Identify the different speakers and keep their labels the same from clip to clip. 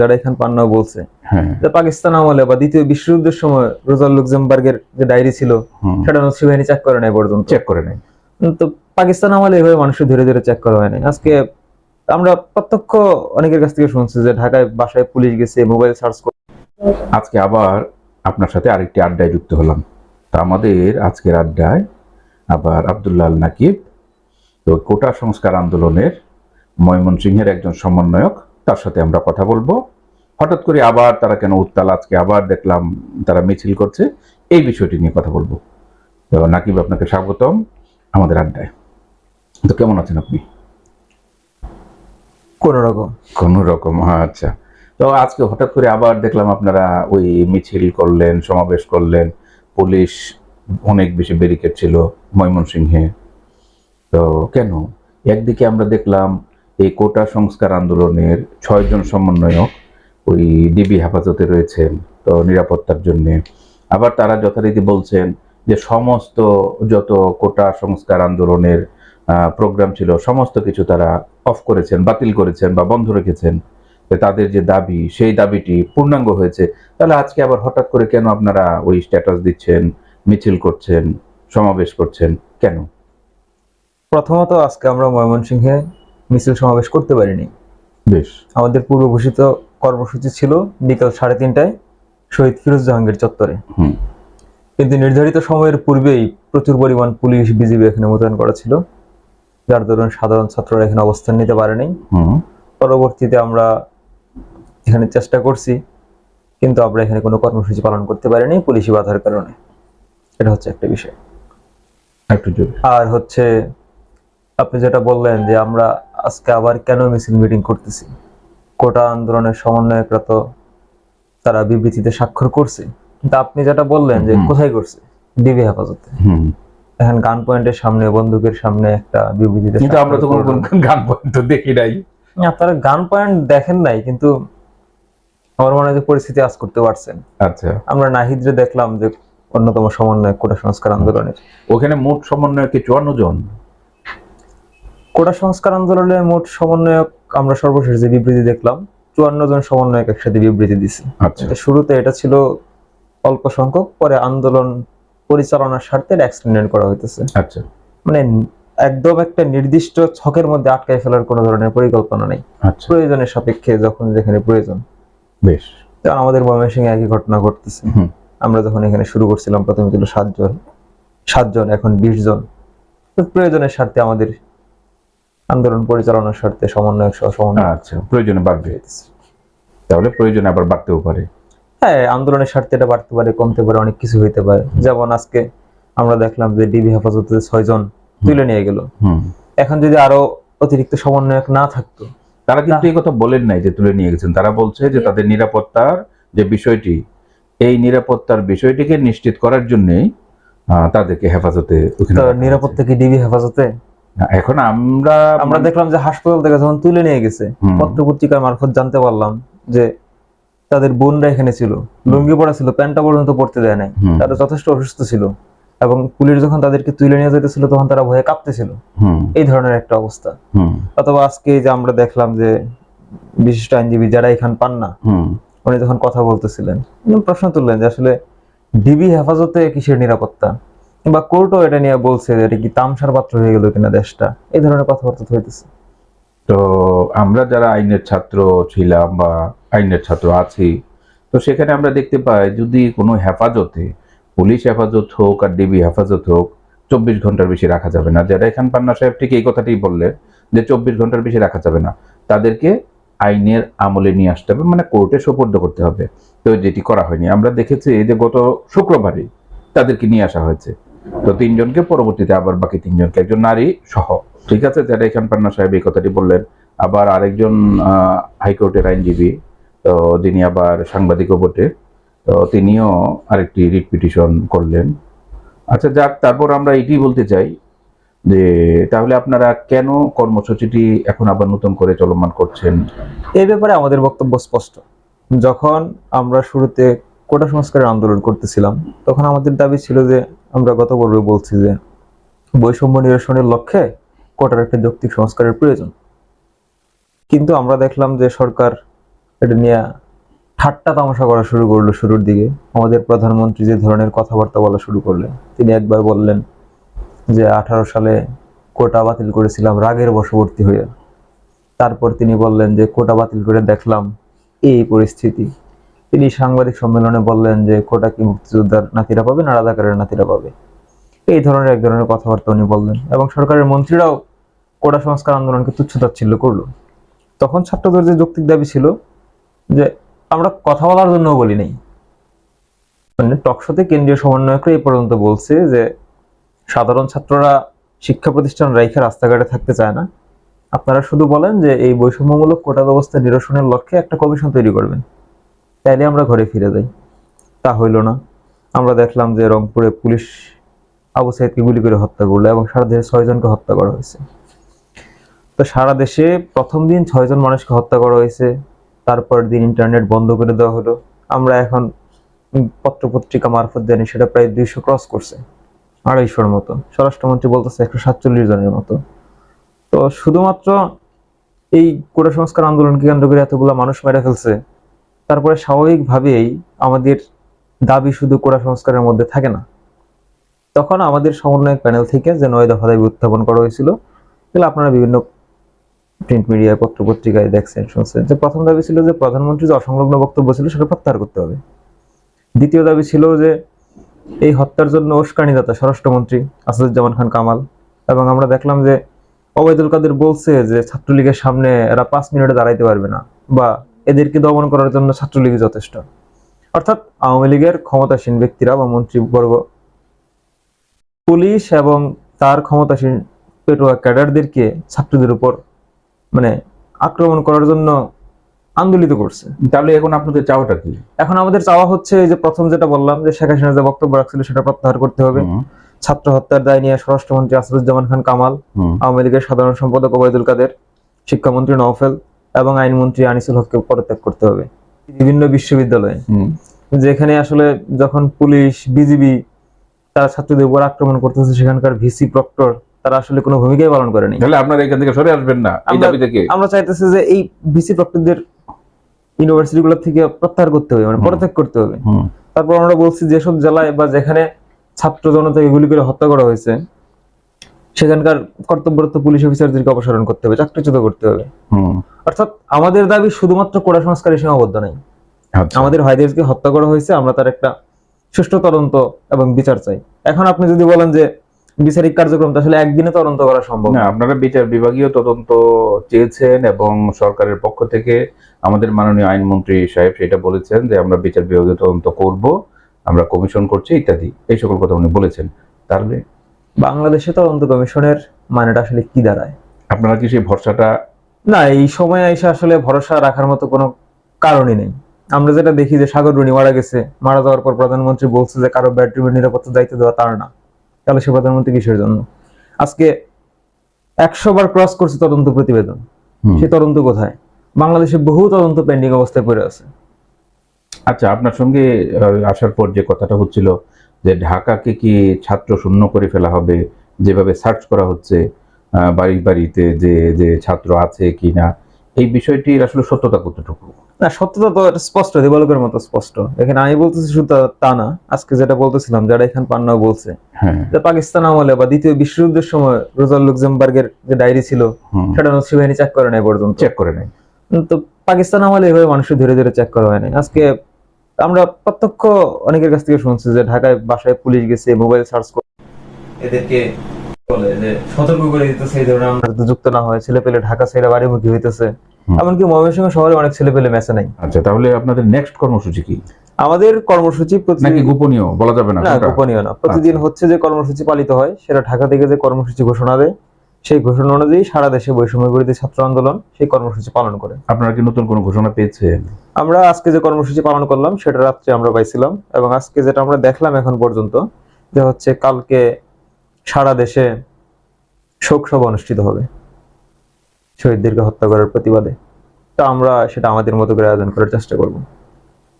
Speaker 1: যারা এখান পান্না বলছে।
Speaker 2: হ্যাঁ।
Speaker 1: পাকিস্তান আমলে বা দ্বিতীয় বিশ্বযুদ্ধের সময় রোজাল লুক্সেমবার্গের যে ডায়েরি ছিল সেটা নথি বাহিনী চেক করে নাই পর্যন্ত।
Speaker 2: চেক করে নেই।
Speaker 1: তো পাকিস্তান আমলে এভাবে মানুষের ধীরে ধীরে চেক করা হয়নি। আজকে আমরা প্রত্যক্ষ অনেকের কাছ থেকে শুনছি যে ঢাকায় বাসায় পুলিশ গেছে মোবাইল সার্চ করে
Speaker 2: আজকে আবার আপনার সাথে আরেকটি আড্ডায় যুক্ত হলাম। তা আমাদের আজকের আড্ডায় আবার আব্দুল্লাহ আল নাকিব তো কোটা সংস্কার আন্দোলনের ময়মনসিংহের একজন সমন্বয়ক তার সাথে আমরা কথা বলব। হঠাৎ করে আবার তারা কেন উত্তাল? আজকে আবার দেখলাম তারা মিছিল করছে। এই বিষয়টি নিয়ে কথা বলব। তো নাকিব আপনাকে স্বাগতম আমাদের আড্ডায়। তো কেমন আছেন আপনি?
Speaker 1: কোন রকম।
Speaker 2: কোন রকম আচ্ছা। তো আজকে হঠাৎ করে আবার দেখলাম আপনারা ওই মিছিল করলেন সমাবেশ করলেন। পুলিশ অনেক বেশি ব্যারিকেড ছিল ময়মনসিংহে। তো কেন? একদিকে আমরা দেখলাম এই কোটা সংস্কার আন্দোলনের ছয়জন সমন্বয়ক ওই ডিবি হেফাজতে রয়েছেন তো নিরাপত্তার জন্য। আবার তারা যথারীতি বলছেন যে সমস্ত যত কোটা সংস্কার আন্দোলনের প্রোগ্রাম ছিল, সমস্ত কিছু তারা অফ করেছেন, বাতিল করেছেন বা বন্ধ রেখেছেন। তাদের যে দাবি, সেই দাবিটি পূর্ণাঙ্গ হয়েছে। তাহলে আজকে আবার হঠাৎ করে কেন আপনারা ওই স্ট্যাটাস দিচ্ছেন, মিছিল করছেন, সমাবেশ করছেন, কেন?
Speaker 1: প্রথমত আজকে আমরা ময়মনসিংহে মিছিল সমাবেশ করতে পারিনি।
Speaker 2: বেশ।
Speaker 1: আমাদের পূর্ব ঘোষিত কর্মসূচি ছিল বিকাল সাড়ে তিনটায় শহীদ ফিরোজ জাহাঙ্গীর চত্বরে কিন্তু নির্ধারিত সময়ের পূর্বেই প্রচুর পরিমাণ পুলিশ বিজিবি এখানে মোতায়েন করা ছিল যার দরুন সাধারণ ছাত্ররা এখানে অবস্থান নিতে পারেনি।
Speaker 2: হুম।
Speaker 1: পরবর্তীতে আমরা এখানে চেষ্টা করছি কিন্তু আমরা এখানে কোনো কর্মসূচি পালন করতে পারিনি পুলিশি বাধার কারণে। এটা হচ্ছে একটা বিষয়। আর হচ্ছে আপনি যেটা বললেন যে আমরা আজকে আবার কেন মিছিল মিটিং করতেছি? কোটা আন্দোলনের সমন্বয়করা তো তারা বিবৃতিতে স্বাক্ষর করছে। কিন্তু আপনি যেটা বললেন যে কোথায় করছে? ডিবি হেফাজতে। এখন গান পয়েন্টের সামনে বন্দুকের সামনে একটা বিবৃতিতে
Speaker 2: কিন্তু আমরা তো কোনো। গান পর্যন্ত দেখি নাই।
Speaker 1: আপনারা গান পয়েন্ট দেখেন নাই কিন্তু আমার মনে হয় যে পরিস্থিতি আজ করতে পারছেন।
Speaker 2: আচ্ছা।
Speaker 1: আমরা নাহিদরে দেখলাম যে অন্যতম সমন্বয় কোটা সংস্কার আন্দোলনের।
Speaker 2: ওখানে মোট সমন্বয় কি চুয়ান্ন জন?
Speaker 1: কোটা সংস্কার আন্দোলনের মোট সমন্বয়ক আমরা সর্বশেষ যে বিবৃতি দেখলাম চুয়ান্ন জন সমন্বয়ক একসাথে বিবৃতি দিছে।
Speaker 2: আচ্ছা।
Speaker 1: শুরুতে এটা ছিল অল্প সংখ্যক পরে আন্দোলন পরিচালনার স্বার্থে এক্সটেন্ডেড করা হইতেছে।
Speaker 2: আচ্ছা।
Speaker 1: মানে একদম একটা নির্দিষ্ট ছকের মধ্যে আটকায় ফেলার কোনো ধরনের পরিকল্পনা নেই।
Speaker 2: আচ্ছা।
Speaker 1: প্রয়োজনের সাপেক্ষে যখন যেখানে প্রয়োজন।
Speaker 2: বেশ।
Speaker 1: আমাদের ময়মনসিংহে একই ঘটনা ঘটতেছে। আমরা যখন এখানে শুরু করছিলাম প্রথমে ছিল সাতজন সাতজন এখন বিশ জন। প্রয়োজনের স্বার্থে আমাদের আন্দোলন পরিচালনার স্বার্থে সমন্বয়ক সহ সমন্বয়
Speaker 2: আচ্ছা প্রয়োজনে বাড়বে। তাহলে প্রয়োজনে আবার বাড়তেও পারে।
Speaker 1: হ্যাঁ আন্দোলনের স্বার্থে এটা বাড়তে পারে কমতে পারে অনেক কিছু হইতে পারে। যেমন আজকে আমরা দেখলাম যে ডিবি হেফাজতে ছয়জন তুলে নিয়ে গেল। এখন যদি আরও অতিরিক্ত সমন্বয়ক না থাকতো
Speaker 2: তারা কিন্তু এই কথা বলেন নাই যে তুলে নিয়ে গেছেন। তারা বলছে যে তাদের নিরাপত্তার যে বিষয়টি এই নিরাপত্তার বিষয়টিকে নিশ্চিত করার জন্যই আহ, তাদেরকে হেফাজতে
Speaker 1: নিরাপত্তা কি ডিবি হেফাজতে?
Speaker 2: এখন আমরা
Speaker 1: আমরা দেখলাম যে হাসপাতাল থেকে যখন তুলে নিয়ে গেছে
Speaker 2: হুম।
Speaker 1: পত্র পত্রিকার মারফত জানতে পারলাম যে তাদের বোনরা এখানে ছিল লুঙ্গি পরা ছিল প্যান্টটা পর্যন্ত পড়তে দেয় নাই তারা যথেষ্ট অসুস্থ ছিল এবং পুলিশ যখন তাদেরকে তুলে নিয়ে যেতেছিল তখন তারা ভয়ে কাঁপতেছিল। এই ধরনের একটা অবস্থা। অথবা আজকে যে আমরা দেখলাম যে বিশিষ্ট আইনজীবী যারা এখান পান না উনি যখন কথা বলতেছিলেন প্রশ্ন তুললেন যে আসলে ডিবি হেফাজতে কিসের নিরাপত্তা? বা কোর্টও এটা নিয়ে বলছে যে এটা কি তামসার পাত্র হয়ে গেল কিনা দেশটা? এই ধরনের কথাবার্তা হইতেছে।
Speaker 2: তো আমরা যারা আইনের ছাত্র ছিলাম বা আইনের ছাত্র আছি, তো সেখানে আমরা দেখতে পাই যদি কোনো হেফাজতে, পুলিশ হেফাজত হোক আর ডিবি হেফাজত হোক, চব্বিশ ঘণ্টার বেশি রাখা যাবে না। যারা এখান পান্না সাহেব ঠিক এই কথাটাই বললেন যে চব্বিশ ঘণ্টার বেশি রাখা যাবে না। তাদেরকে আইনের আমলে নিয়ে আসতে হবে মানে কোর্টে সোপর্দ করতে হবে। তো যেটি করা হয়নি। আমরা দেখেছি যে গত শুক্রবারই তাদেরকে নিয়ে আসা হয়েছে। তো তিনজনকে পরবর্তীতে আবার বাকি তিনজনকে একজন নারী সহ। ঠিক আছে? যারা এখান পান্না সাহেব এই কথাটি বললেন। আবার আরেকজন হাইকোর্টের আইনজীবী, তো যিনি আবার সাংবাদিকও বটে, তো তিনিও আরেকটি রিট পিটিশন করলেন। আচ্ছা যাক, তারপর আমরা এটি বলতে চাই যে, তাহলে আপনারা কেন কর্মসূচিটি এখন আবার নতুন করে চলমান করছেন?
Speaker 1: এই ব্যাপারে আমাদের বক্তব্য স্পষ্ট। যখন আমরা শুরুতে কোটা সংস্কারের আন্দোলন করতেছিলাম, তখন আমাদের দাবি ছিল যে আমরা গত পর্বে বলছি যে বৈষম্য নিরসনের লক্ষ্যে কোটার একটা যৌক্তিক সংস্কারের প্রয়োজন। কিন্তু আমরা দেখলাম যে সরকার এটা নিয়ে ঠাট্টা তামাশা করা শুরু করল শুরুর দিকে। আমাদের প্রধানমন্ত্রী যে ধরনের কথাবার্তা বলা শুরু করলেন, তিনি একবার বললেন যে আঠারো সালে কোটা বাতিল করেছিলাম রাগের বশবর্তী হয়ে। তারপর তিনি বললেন যে কোটা বাতিল করে দেখলাম এই পরিস্থিতি। তিনি সাংবাদিক সম্মেলনে বললেন যে, কোটা কি মুক্তিযোদ্ধার নাতিরা পাবে না রাজাকারের নাতিরা পাবে? এই ধরনের এক ধরনের কথাবার্তা উনি বললেন। এবং সরকারের মন্ত্রীরাও কোটা সংস্কার আন্দোলনকে তুচ্ছতাচ্ছিল্য করল। তখন ছাত্রদের যে যৌক্তিক দাবি ছিল যে, আমরা কথা বলার জন্য বলি নাই। মানে টকশোতে কেন্দ্রীয় সমন্বয়করা এই পর্যন্ত বলছে যে, সাধারণ ছাত্ররা শিক্ষা প্রতিষ্ঠান রাইখে রাস্তাঘাটে থাকতে চায় না। আপনারা শুধু বলেন যে, এই বৈষম্যমূলক কোটা ব্যবস্থা নিরসনের লক্ষ্যে একটা কমিশন তৈরি করবেন। তাইলে আমরা ঘরে ফিরে যাই। তা হইল না। আমরা দেখলাম যে রংপুরে পুলিশ আবু সাইদকে গুলি করে হত্যা করল এবং সারা দেশে ছয়জনকে হত্যা করা হয়েছে। তো সারা দেশে প্রথম দিন ছয়জন মানুষকে হত্যা করা হয়েছে। তারপর দিন ইন্টারনেট বন্ধ করে দেওয়া হলো। আমরা এখন পত্র পত্রিকা মারফত জানি সেটা প্রায় দুইশো ক্রস করছে। আড়াইশোর মতো। স্বরাষ্ট্রমন্ত্রী বলতেছে একশো সাতচল্লিশ জনের মতো। তো শুধুমাত্র এই কোটা সংস্কার আন্দোলনকে কেন্দ্র করে এতগুলো মানুষ মেরে ফেলছে। তারপরে স্বাভাবিকভাবেই আমাদের দাবি শুধু কোটা সংস্কারের মধ্যে থাকে না। তখন আমাদের সমন্বয়ক প্যানেল থেকে যে নয় দফা দাবি উত্থাপন করা হয়েছিল, এগুলো আপনারা বিভিন্ন প্রিন্ট মিডিয়ায় পত্র পত্রিকায় দেখছেন, শুনছেন। যে প্রথম দাবি ছিল যে প্রধানমন্ত্রী যে অসংলগ্ন বক্তব্য ছিল সেটা প্রত্যাহার করতে হবে। দ্বিতীয় দাবি ছিল যে এই হত্যার জন্য উস্কানিদাতা স্বরাষ্ট্রমন্ত্রী আসাদুজ্জামান খান কামাল এবং আমরা দেখলাম যে ওবায়দুল কাদের বলছে যে ছাত্রলীগের সামনে এরা পাঁচ মিনিটে দাঁড়াইতে পারবে না বা এদেরকে দমন করার জন্য ছাত্রলীগই যথেষ্ট। অর্থাৎ আওয়ামী লীগের ক্ষমতাসীন ব্যক্তিরা বা মন্ত্রীবর্গ পুলিশ এবং তার ক্ষমতাসীন পেটোয়া ক্যাডারদেরকে ছাত্রদের উপর মানে আক্রমণ করার জন্য আন্দোলিত করছে।
Speaker 2: তাহলে এখন আপনাদের চাওয়াটা কি?
Speaker 1: এখন আমাদের চাওয়া হচ্ছে যে প্রথম যেটা বললাম যে শেখ হাসিনা যে বক্তব্য রাখছিল সেটা প্রত্যাহার করতে হবে। ছাত্র হত্যার দায় নিয়ে স্বরাষ্ট্রমন্ত্রী আসাদুজ্জামান খান কামাল আওয়ামী লীগের সাধারণ সম্পাদক ওবায়দুল কাদের শিক্ষামন্ত্রী নওফেল এবং আইনমন্ত্রী আনিসুল হককে পদত্যাগ করতে হবে। বিভিন্ন বিশ্ববিদ্যালয়ে। যেখানে আসলে যখন পুলিশ বিজিবি তারা ছাত্রদের উপর আক্রমণ করতেছে সেখানকার ভিসি প্রক্টর তারা আসলে কোনো ভূমিকাই পালন করেনি।
Speaker 2: তাহলে আপনারা এখান থেকে সরে আসবেন না? এই দাবি থেকে
Speaker 1: আমরা চাইতেছি যে এই ভিসি প্রক্টরদের ইউনিভার্সিটি গুলো থেকে প্রত্যাহার করতে হবে মানে। পদত্যাগ করতে হবে। তারপর আমরা বলছি যেসব জেলায় বা যেখানে ছাত্র জনতাকে গুলি করে হত্যা করা হয়েছে সেখানকার কর্তব্যরত পুলিশ অফিসারদেরকে অপসারণ করতে হবে চাকরিচ্যুত করতে হবে। অর্থাৎ আমাদের দাবি শুধুমাত্র কোটা সংস্কারে সীমাবদ্ধ নাই।
Speaker 2: আচ্ছা।
Speaker 1: আমাদের ভাইদেরকে হত্যা করা হয়েছে আমরা তার একটা সুষ্ঠু তদন্ত এবং বিচার চাই। এখন আপনি যদি বলেন যে বিচারিক কার্যক্রম আসলে একদিনে তদন্ত করা সম্ভব
Speaker 2: না। আপনারা বিচার বিভাগীয় তদন্ত চেয়েছেন এবং সরকারের পক্ষ থেকে আমাদের মাননীয় আইনমন্ত্রী সাহেব সেটা বলেছেন যে আমরা বিচার বিভাগীয় তদন্ত করব আমরা কমিশন করছি ইত্যাদি এই সকল কথা উনি বলেছেন। তাহলে
Speaker 1: বাংলাদেশে তদন্ত কমিশনের মানেটা আসলে কি দাঁড়ায়?
Speaker 2: আপনারা কি সেই ভরসাটা
Speaker 1: না এই সময়ে এসে আসলে ভরসা রাখার মতো কোনো কারণই নেই। আমরা যেটা দেখি যে সাগর রুনি মারা গেছে মারা যাওয়ার পর প্রধানমন্ত্রী বলছে যে কারও ব্যাটারি নিরাপত্তা দায়িত্ব দেওয়া তার না। তাহলে সে প্রধানমন্ত্রী কিসের জন্য? আজকে একশো বার ক্রস করছে তদন্ত প্রতিবেদন। সে তদন্ত কোথায়? বাংলাদেশে বহু তদন্ত পেন্ডিং অবস্থায় পড়ে আছে।
Speaker 2: আচ্ছা আপনার সঙ্গে আসার পর যে কথাটা হচ্ছিল যে ঢাকাকে কি ছাত্র শূন্য করে ফেলা হবে? যেভাবে সার্চ করা হচ্ছে বাড়ি বাড়িতে যে যে ছাত্র আছে কি না এই বিষয়টির আসলে সত্যতা কতটুকু?
Speaker 1: না সত্যতা তো স্পষ্ট দেবালকের মতো স্পষ্ট। এখানে আমি বলতেছি শুধু তা- না আজকে যেটা বলতেছিলাম যারা এখানে পান্নাও বলছে।
Speaker 2: হ্যাঁ।
Speaker 1: যে পাকিস্তান আমলে বা দ্বিতীয় বিশ্বযুদ্ধের সময় রোজাল লুক্সেমবার্গের যে ডায়েরি ছিল সেটা নথি বাহিনী চেক করে নাই পর্যন্ত।
Speaker 2: চেক করে নেই
Speaker 1: তো পাকিস্তান আমলে এভাবে মানুষের ধীরে ধীরে চেক করা হয়নি আজকে আমরা প্রত্যক্ষ অনেকের কাছ থেকে শুনছি যে ঢাকায় বাসায় পুলিশ গেছে মোবাইল সার্চ করে এদেরকে বলে যে সতর্ক করে দিতেছে এই ধরনের আমরা যুক্ত না হয় ছেলে পেলে ঢাকা ছেড়ে বাড়িমুখী হইতেছে। এমনকি ময়মনসিংহ শহরে অনেক ছেলে পেলে মেসে নাই।
Speaker 2: আচ্ছা তাহলে আপনাদের নেক্সট কর্মসূচি কি?
Speaker 1: আমাদের কর্মসূচি
Speaker 2: নাকি
Speaker 1: প্রতিদিন
Speaker 2: গোপনীয়? বলা যাবে না
Speaker 1: না গোপনীয় না। প্রতিদিন হচ্ছে যে কর্মসূচি পালিত হয় সেটা ঢাকা থেকে যে কর্মসূচি ঘোষণা দেয় সেই ঘোষণা অনুযায়ী সারা দেশে বৈষম্য বিরোধী ছাত্র আন্দোলন সেই কর্মসূচি পালন করে।
Speaker 2: আপনারা কি নতুন কোনো ঘোষণা পেয়েছে
Speaker 1: আমরা আজকে যে কর্মসূচি পালন করলাম সেটা রাত্রে আমরা পাইছিলাম এবং আজকে যেটা আমরা দেখলাম এখন পর্যন্ত যে হচ্ছে কালকে সারা দেশে শোক সভা অনুষ্ঠিত হবে শহীদদেরকে হত্যা করার প্রতিবাদে। তা আমরা সেটা আমাদের মতো করে আয়োজন করার চেষ্টা করব।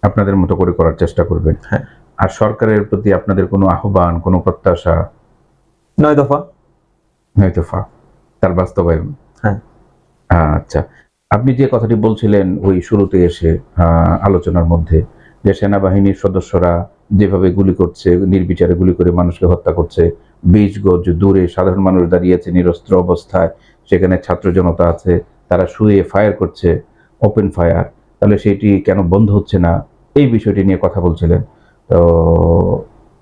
Speaker 2: আপনাদের মতো করে করার চেষ্টা করবেন?
Speaker 1: হ্যাঁ।
Speaker 2: আর সরকারের প্রতি আপনাদের কোনো আহ্বান কোনো প্রত্যাশা?
Speaker 1: নয় দফা।
Speaker 2: নয় ফা তার বাস্তবায়ন।
Speaker 1: হ্যাঁ।
Speaker 2: আচ্ছা আপনি যে কথাটি বলছিলেন ওই শুরুতে এসে আলোচনার মধ্যে যে সেনাবাহিনীর সদস্যরা যেভাবে গুলি করছে নির্বিচারে গুলি করে মানুষকে হত্যা করছে বিশ গজ দূরে সাধারণ মানুষ দাঁড়িয়েছে নিরস্ত্র অবস্থায় সেখানে ছাত্র জনতা আছে তারা শুয়ে ফায়ার করছে ওপেন ফায়ার তাহলে সেটি কেন বন্ধ হচ্ছে না? এই বিষয়টি নিয়ে কথা বলছিলেন। তো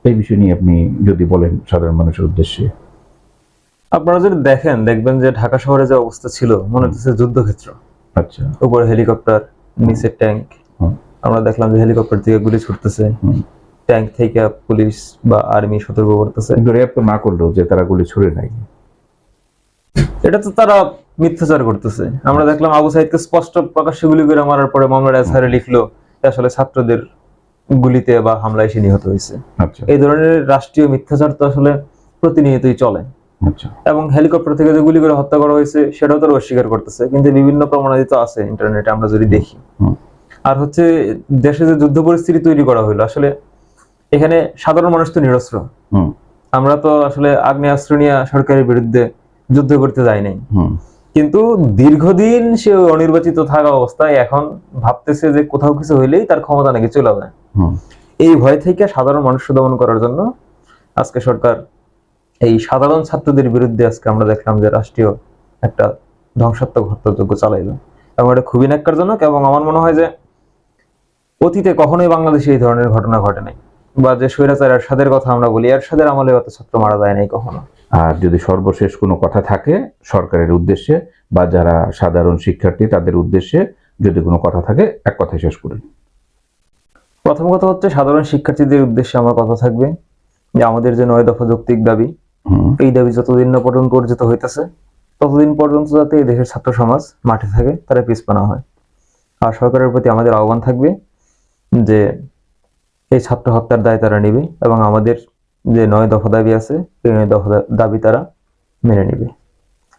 Speaker 2: এই বিষয় নিয়ে আপনি যদি বলেন সাধারণ মানুষের উদ্দেশ্যে।
Speaker 1: আপনারা যদি দেখেন দেখবেন যে ঢাকা শহরে যে অবস্থা ছিল মনে হচ্ছে যুদ্ধক্ষেত্র।
Speaker 2: আচ্ছা।
Speaker 1: উপরে হেলিকপ্টার নিচে ট্যাঙ্ক। আমরা দেখলাম যে হেলিকপ্টার থেকে গুলি ছুটতেছে। ট্যাঙ্ক থেকে পুলিশ বা আর্মি সতর্ক করতেছে।
Speaker 2: কিন্তু র্যাব তো না করল যে তারা গুলি ছুড়ে নাই।
Speaker 1: এটা তো তারা মিথ্যাচার করতেছে। আমরা দেখলাম আবু সাইদকে স্পষ্ট প্রকাশ্যে গুলি করে মারার পরে মামলার এসআরে লিখলো যে আসলে ছাত্রদের গুলিতে বা হামলায় সে নিহত হয়েছে।
Speaker 2: আচ্ছা।
Speaker 1: এই ধরনের রাষ্ট্রীয় মিথ্যাচার তো আসলে প্রতিনিয়তই চলে। এবং হেলিকপ্টার থেকে যে গুলি করে হত্যা করা হয়েছে সেটাও তারা অস্বীকার করতেছে। কিন্তু বিভিন্ন প্রমাণাদি তো আছে ইন্টারনেটে আমরা যদি দেখি। আর হচ্ছে দেশে যে যুদ্ধ পরিস্থিতি তৈরি করা হলো আসলে এখানে সাধারণ মানুষ তো নিরস্ত্র। আমরা তো আসলে আগ্নেয়াস্ত্র নিয়ে সরকারের বিরুদ্ধে যুদ্ধ করতে যাই নাই। কিন্তু দীর্ঘদিন সে অনির্বাচিত থাকা অবস্থায় এখন ভাবতেছে যে কোথাও কিছু হইলেই তার ক্ষমতা নাকি চলে যায়
Speaker 2: হুম।
Speaker 1: এই ভয় থেকে সাধারণ মানুষ দমন করার জন্য আজকে সরকার এই সাধারণ ছাত্রদের বিরুদ্ধে আজকে আমরা দেখলাম যে রাষ্ট্রীয় একটা ধ্বংসাত্মক হত্যাযজ্ঞ চালাইলো। এবং এটা খুবই ন্যাক্কারজনক এবং আমার মনে হয় যে অতীতে কখনোই বাংলাদেশে এই ধরনের ঘটনা ঘটে নাই। বা যে স্বৈরাচার এরশাদের কথা আমরা বলি এরশাদের আমলে অত ছাত্র মারা যায় নাই কখনো।
Speaker 2: আর যদি সর্বশেষ কোনো কথা থাকে সরকারের উদ্দেশ্যে বা যারা সাধারণ শিক্ষার্থী তাদের উদ্দেশ্যে যদি কোনো কথা থাকে এক কথায় শেষ করুন
Speaker 1: প্রথম কথা হচ্ছে সাধারণ শিক্ষার্থীদের উদ্দেশ্যে আমার কথা থাকবে যে আমাদের যে নয় দফা যৌক্তিক দাবি এই দাবি যতদিন না পর্যন্ত অর্জিত হইতেছে ততদিন পর্যন্ত যাতে এই দেশের ছাত্র সমাজ মাঠে থাকে তারা পিছপানা হয়। আর সরকারের প্রতি আমাদের আহ্বান থাকবে যে এই ছাত্র হত্যার দায় তারা নেবে এবং আমাদের যে নয় দফা দাবি আছে এই নয় দফা দাবি তারা মেনে নেবে।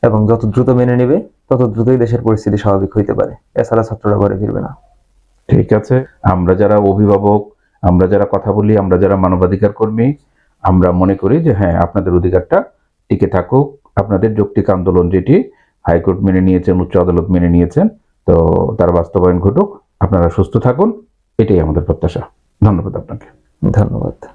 Speaker 1: এবং যত দ্রুত মেনে নেবে তত দ্রুতই দেশের পরিস্থিতি স্বাভাবিক হইতে পারে। এছাড়া ছাত্ররা ঘরে ফিরবে না।
Speaker 2: ঠিক আছে। আমরা যারা অভিভাবক আমরা যারা কথা বলি আমরা যারা মানবাধিকার কর্মী আমরা মনে করি যে হ্যাঁ আপনাদের অধিকারটা টিকে থাকুক। আপনাদের যৌক্তিক আন্দোলন যেটি হাইকোর্ট মেনে নিয়েছেন, উচ্চ আদালত মেনে নিয়েছেন, তো তার বাস্তবায়ন ঘটুক। আপনারা সুস্থ থাকুন। এটাই আমাদের প্রত্যাশা। ধন্যবাদ আপনাকে।
Speaker 1: ধন্যবাদ।